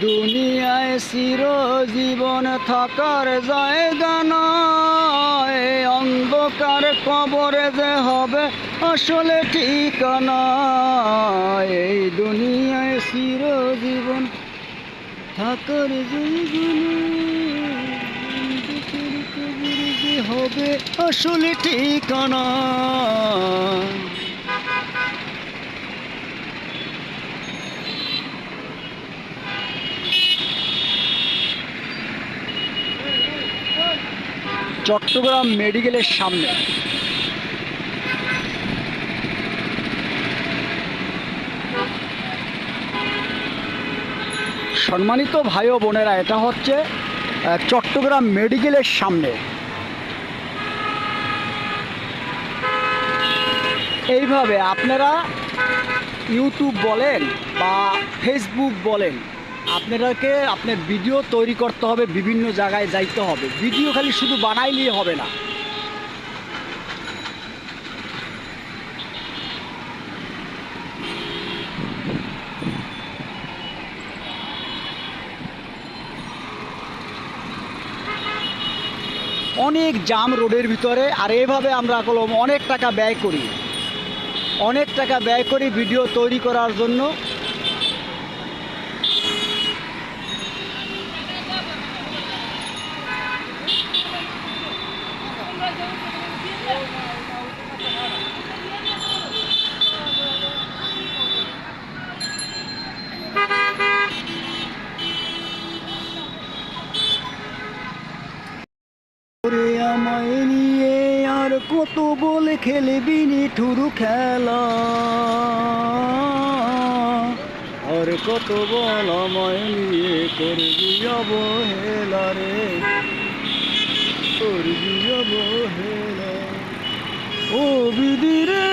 দুনিয়ায় চিরজীবন থাকার জায়গা নয়। অন্ধকার কবরে যে হবে আসলে ঠিকানা এই দুনিয়ায় চিরজীবন থাকার জায়গা হবে আসলে ঠিকানা চট্টগ্রাম মেডিকেলের সামনে। সম্মানিত ভাই ও বোনেরা, এটা হচ্ছে চট্টগ্রাম মেডিকেলের সামনে। এইভাবে আপনারা ইউটিউব বলেন বা ফেসবুক বলেন আপনাদেরকে আপনার ভিডিও তৈরি করতে হবে, বিভিন্ন জায়গায় যাইতে হবে। ভিডিও খালি শুধু বানাইলেই হবে না। অনেক জাম রোডের ভিতরে, আর এভাবে আমরা কলম অনেক টাকা ব্যয় করি। অনেক টাকা ব্যয় করি ভিডিও তৈরি করার জন্য। আমায় নিয়ে আর কত বলে খেলবি নিঠুরু খেলা? আর কত বল আমায় নিয়ে করবি অবহেলা রে? ও বিধি রে